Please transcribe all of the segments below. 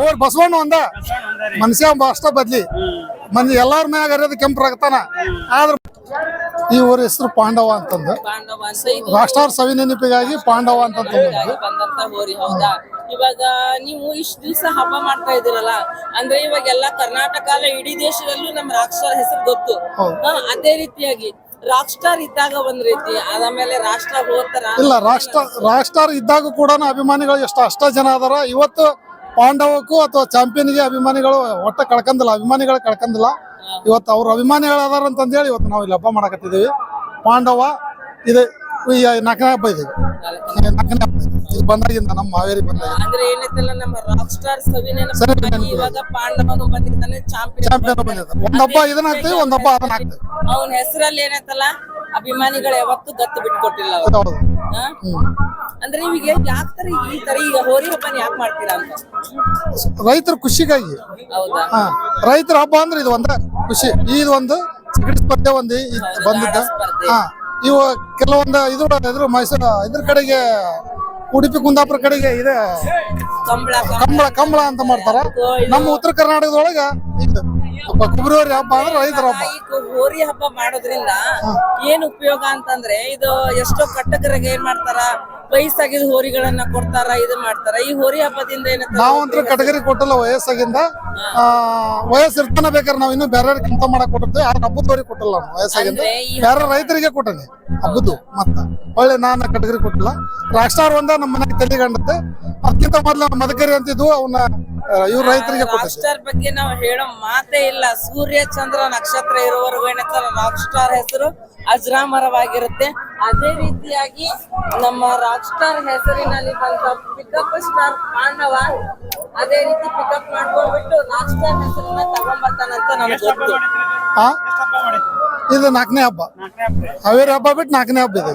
Or Basavanna ಒಂದ. ಮನುಷ್ಯ ಅಷ್ಟ ಬದ್ಲಿ. ಮಂದಿ ಎಲ್ಲಾರ ಮ್ಯಾಗ ಅರಿಯೋದು ಕೆಂಪು ರಕ್ತನ. ಆದ್ರ ಈ ಊರ ಹೆಸರು ಪಾಂಡವ ಅಂತಂದು. ರಾಷ್ಟ್ರ ಸವಿ ನೆನಪಿಗಾಗಿ ಪಾಂಡವ ಅಂತ. ಬಂದಂತ ಹೋರಿ ಹೌದಾ? ಇವಾಗ ನೀವು ಇಷ್ಟು ದಿವಸ ಹಬ್ಬ ಮಾಡ್ತಾ ಇದೀರಲ್ಲ ಅಂದ್ರೆ ಇವಾಗ ಎಲ್ಲಾ ಕರ್ನಾಟಕ ಅಲ್ಲ ಇಡೀ ದೇಶದಲ್ಲೂ ನಮ್ ರಾಕ್ಷರ ಹೆಸರು ಗೊತ್ತು. ಅದೇ ರೀತಿಯಾಗಿ ರಾಕ್ ಸ್ಟಾರ್ ಇದ್ದಾಗ ಒಂದ್ ರೀತಿ ಆಮೇಲೆ ರಾಷ್ಟ್ರ ಹೋತರ ಇಲ್ಲ ರಾಷ್ಟ್ರ ರಾಷ್ಟ್ರ ಇದ್ದಾಗ ಕೂಡ ಅಭಿಮಾನಿಗಳು ಎಷ್ಟು ಅಷ್ಟ ಜನ ಅದಾರ. ಇವತ್ತು ಪಾಂಡವಕ್ಕೂ ಅಥವಾ ಚಾಂಪಿಯನ್ಗೆ ಅಭಿಮಾನಿಗಳು ಒಟ್ಟ ಕಳ್ಕಂದಿಲ್ಲ ಅಭಿಮಾನಿಗಳು ಕಳ್ಕಂದಿಲ್ಲ. ಇವತ್ತು ಅವ್ರ ಅಭಿಮಾನಿಗಳು ಅದಾರ ಅಂತಂದೇಳಿ ಇವತ್ತು ನಾವು ಇಲ್ಲಿ ಹಬ್ಬ ಮಾಡಕತ್ತಿದ್ದೀವಿ. ಪಾಂಡವ ಇದು ಈ ನಾಲ್ಕನೇ ಹಬ್ಬ ಇದೆ. ನಾಲ್ಕನೇ ಹಬ್ಬ ಇದು ಬಂದಾಗಿಂದ ನಮ್ಮ ಹಾವೇರಿ ಬಂದಾಗ ಅಂದ್ರೆ ಏನೈತಲ್ಲ ನಮ್ಮ ರಾಕ್ ಸ್ಟಾರ್ ಸವಿನೇನ. ಇವಾಗ ಪಾಂಡವನು ಬಂದಿದ್ದಾನೆ ಚಾಂಪಿಯನ್ ಚಾಂಪಿಯನ್ ಒಂದ್ ಹಬ್ಬ ಇದನ್ನ ಹಾಕ್ತೀವಿ ಒಂದ್ ಹಬ್ಬ ಅದನ್ನ ಹಾಕ್ತೀವಿ. ಅವನ ಹೆಸರಲ್ಲಿ ಏನೈತಲ್ಲ? ಅಭಿಮಾನಿಗಳು ಯಾವತ್ತೂ ದತ್ತು ಬಿಟ್ಕೊಟ್ಟಿಲ್ಲ ಅವ್ರು. ಹಾ? ಅಂದ್ರೆ ನಿಮಗೆ ಯಾಕೆ ತರ ಈ ತರ ಈಗ ಹೋರಿ ಹಬ್ಬನ ಯಾಕೆ ಮಾಡ್ತೀರಾ ಅಂತ? ರೈತರ ಖುಷಿಗಾಗಿ. ಹೌದಾ? ಹಾ. ರೈತರ ಹಬ್ಬ ಅಂದ್ರೆ ಇದು ಒಂದು ಖುಷಿ. ಇದು ಒಂದು ಸ್ಪರ್ಧೆ ಒಂದು ಬಂದಿದ್ದ. ಸ್ಪರ್ಧೆ. ಹಾ. ಇವು ಕೆಲವೊಂದು ಇದ್ರ ಇದ್ರ ಮೈಸೂರು ಇದ್ರ ಕಡೆಗೆ ಉಡುಪಿ ಕುಂದಾಪುರ ಕಡೆಗೆ ಇದೆ. ಕಂಬಳ ಕಂಬಳ. ಕಂಬಳ ಅಂತ ಮಾಡ್ತಾರ. ನಮ್ಮ ಉತ್ತರ ಕರ್ನಾಟಕದೊಳಗ ಇದು. ಫೆಬ್ರವರಿ ಹಬ್ಬ ಅಂದ್ರೆ ರೈತರ ಹಬ್ಬ. ಈ ಕು- ಹೋರಿ ಹಬ್ಬ ಮಾಡೋದ್ರಿಂದ ಏನ್ ಉಪಯೋಗ ಅಂತಂದ್ರೆ ಇದು ಎಷ್ಟೋ ಕಟ್ಟಕರಿಗೆ ಏನ್ ಮಾಡ್ತಾರ? ವಯಸ್ಸಾಗಿದ್ ಹೋರಿಗಳನ್ನ ಕೊಡ್ತಾರ ಇದು ಮಾಡ್ತಾರ. ಈ ಹೋರಿ ಹಬ್ಬದಿಂದ ಏನ ನಾವಂತೂ ಕಟಗರಿ ಕೊಟ್ಟಲ್ಲ ವಯಸ್ಸಾಗಿಂದ. ಆ, ವಯಸ್ಸು ಇರ್ತಾನೆ ಬೇಕಾದ್ರೆ ನಾವು ಇನ್ನೂ ಬೇರೆ ಕೆಲಸ ಮಾಡಕ್ ಕೊಟ್ಟಿರ್ತೀವಿ. ಆದ್ರೆ ಹಬ್ಬದವರಿಗೆ ಕೊಟ್ಟಲ್ಲ ನಾವು ವಯಸ್ಸಾಗಿಂದ. ಬೇರೆ ರೈತರಿಗೆ ಕೊಟ್ಟನೆ. ಹಬ್ಬದ್ದು ಮತ್ತ. ಒಳ್ಳೆ ನಾನು ಕಟಗರಿ ಕೊಟ್ಟಿಲ್ಲ. ರಾಷ್ಟ್ರ ಒಂದ ನಮ್ಮ ಮನೆಗೆ ತಲೆಗಂಡತ್ತೆ ಅದಕ್ಕಿಂತ ಮೊದ್ಲು ಮದಕರಿ ಅಂತಿದ್ವು ಅವನ್ನ ಇವ್ರ ರೈತರಿಗೆ ಸ್ಟಾರ್ ಬಗ್ಗೆ ನಾವು ಹೇಳೋ ಮಾತೇ ಇಲ್ಲ. ಸೂರ್ಯ ಚಂದ್ರ ನಕ್ಷತ್ರ ಇರುವವರೆಗೂ ಏನಂತಾರ? ರಾಕ್ ಸ್ಟಾರ್ ಹೆಸರು ಅಜರಾಮರವಾಗಿರುತ್ತೆ. ಅದೇ ರೀತಿಯಾಗಿ ನಮ್ಮ ರಾಕ್ ಸ್ಟಾರ್ ಹೆಸರಿನಲ್ಲಿ ಬಂದ ಪಿಕಪ್ ಸ್ಟಾರ್ ಪಾಂಡವ ಅದೇ ರೀತಿ ಪಿಕಪ್ ಮಾಡ್ಕೊಂಡ್ಬಿಟ್ಟು ರಾಕ್ ಸ್ಟಾರ್ ಹೆಸರನ್ನ ತಗೊಂಡ್ಬರ್ತಾನಂತ ನಮ್ಗೆ ಗೊತ್ತು. ಆ? ಇದು ನಾಲ್ಕನೇ ಹಬ್ಬ. ಹಾವೇರಿ ಹಬ್ಬ ಬಿಟ್ಟು ನಾಲ್ಕನೇ ಹಬ್ಬ ಇದೆ.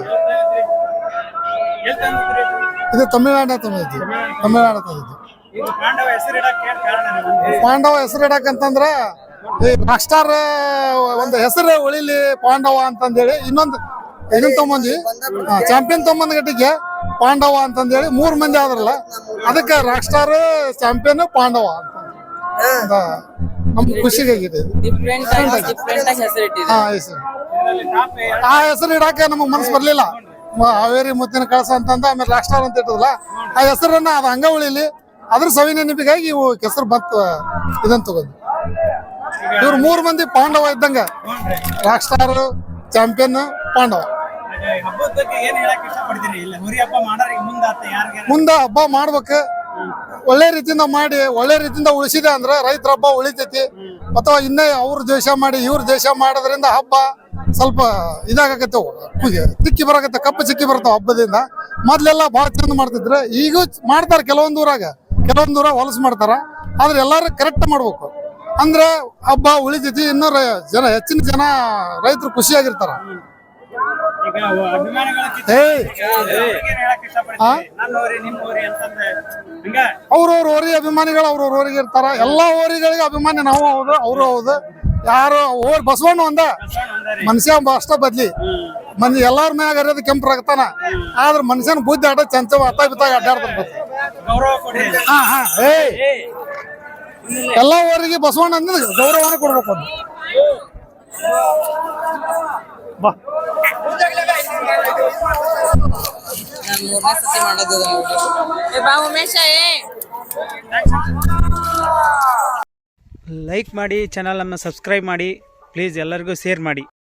ಇದು ತಮಿಳ್ನಾಡ ತಂದಿದ್ದು. ತಮಿಳ್ನಾಡ ತಂದಿದ್ದು. ಪಾಂಡವ ಹೆಸರಿಡಕ್ಕೆ ಏನ್ ಕಾರಣ ನಿಮ್ಗೆ? ಪಾಂಡವ ಹೆಸರು ಇಡಕಂತಂದ್ರ ಈ ರಾಕ್ಸ್ಟಾರ್ ಒಂದು ಹೆಸರು ಉಳಿಲಿ ಪಾಂಡವ ಅಂತಂದೇಳಿ ಇನ್ನೊಂದು ಇದನ್ನ ತಗೊಂಬಂದ್ವಿ ಚಾಂಪಿಯನ್ ತಗೊಂಬಂದ್ ಗಟ್ಟಿಗೆ ಪಾಂಡವ ಅಂತಂದೇಳಿ ಮೂರ್ ಮಂದಿ ಆದ್ರಲ್ಲ ಅದಕ್ಕೆ ರಾಕ್ಸ್ಟಾರ್ ಚಾಂಪಿಯನ್ ಪಾಂಡವ ಅಂತ. ನಮ್ ನಮ್ಗೆ ಖುಷಿಗಾಗಿದೆ ಆ ಹೆಸರು ಇಡಕ್ಕೆ ನಮಗ್ ಮನಸ್ಸು ಬರ್ಲಿಲ್ಲ. ಮ- ಹಾವೇರಿ ಮುತ್ತಿನ ಕಳಸ ಅಂತಂದ ಆಮೇಲೆ ರಾಕ್ಸ್ಟಾರ್ ಅಂತ ಇಟ್ಟದಲ್ಲ ಆ ಹೆಸರನ್ನ ಅದು ಹಂಗ ಉಳಿಲಿ ಅದ್ರ ಸವಿ ನೆನಪಿಗಾಗಿ ಇವು ಕೆಸರು ಬತ್ ಇದನ್ನ ತಗೊಂಡು ಇವ್ರು ಮೂರು ಮಂದಿ ಪಾಂಡವ ಇದ್ದಂಗ. Rock star champion Pandava. ಮುಂದ ಹಬ್ಬ ಮಾಡ್ಬೇಕು. ಒಳ್ಳೆ ರೀತಿಯಿಂದ ಮಾಡಿ, ಒಳ್ಳೆ ರೀತಿಯಿಂದ ಉಳಿಸಿದೆ ಅಂದ್ರೆ ರೈತರ ಹಬ್ಬ ಉಳಿತೈತಿ. ಅಥವಾ ಇನ್ನೇ ಅವ್ರ ದೇಶ ಮಾಡಿ, ಇವ್ರ ದ್ವೇಷ ಮಾಡೋದ್ರಿಂದ ಹಬ್ಬ ಸ್ವಲ್ಪ ಇದಾಗತ್ತೆ ತಿಕ್ಕಿ ಬರಕತ್ತೆ, ಕಪ್ಪು ಚಿಕ್ಕಿ ಬರ್ತಾವ ಹಬ್ಬದಿಂದ. ಮೊದ್ಲೆಲ್ಲ ಭಾಳ ಚಂದ ಮಾಡ್ತಿದ್ರೆ. ಈಗೂ ಮಾಡ್ತಾರೆ ಕೆಲವೊಂದು ಊರಾಗ. ಕೆಲವೊಂದು ದೂರ ಹೊಲಸು ಮಾಡ್ತಾರ ಆದ್ರೆ ಎಲ್ಲಾರು ಕರೆಕ್ಟ್ ಮಾಡ್ಬೇಕು. ಅಂದ್ರೆ ಹಬ್ಬ ಉಳಿತೈತಿ ಇನ್ನೂ ಜನ ಹೆಚ್ಚಿನ ಜನ ರೈತರು ಖುಷಿಯಾಗಿರ್ತಾರ. ಅವ್ರವ್ರ ಓರಿ ಅಭಿಮಾನಿಗಳು ಅವ್ರವ್ರ ಓರಿಗೆ ಇರ್ತಾರ. ಎಲ್ಲಾ ಓರಿಗಳಿಗೆ ಅಭಿಮಾನಿ ನಾವು ಹೌದು ಅವರು ಹೌದು. ಯಾರು ಓರ್ ಬಸವಣ್ಣ ಒಂದ? ಮನುಷ್ಯ ಅಷ್ಟ ಬದ್ಲಿ. ಮಂದಿ ಎಲ್ಲಾರ ಮ್ಯಾಗ ಅರಿಯೋದು ಕೆಂಪು ರಕ್ತಾನ. ಆದ್ರ ಮನುಷ್ಯನ ಬುದ್ಧಿ ಆಟ ಚಂಚವ ಅತ್ತ ಬಿತ್ತಾಗ ಅಡ್ಡಾಡ್ತಾರ ಎಲ್ಲಾ ಊರಿಗೆ ಬಸವಣ್ಣ ಅಂದ್ರೆ ಗೌರವನ ಕೊಡ್ಬೇಕು ಏ ಲೈಕ್ ಮಾಡಿ ಚಾನಲನ್ನು ಸಬ್ಸ್ಕ್ರೈಬ್ ಮಾಡಿ ಪ್ಲೀಸ್ ಎಲ್ಲರಿಗೂ ಶೇರ್ ಮಾಡಿ.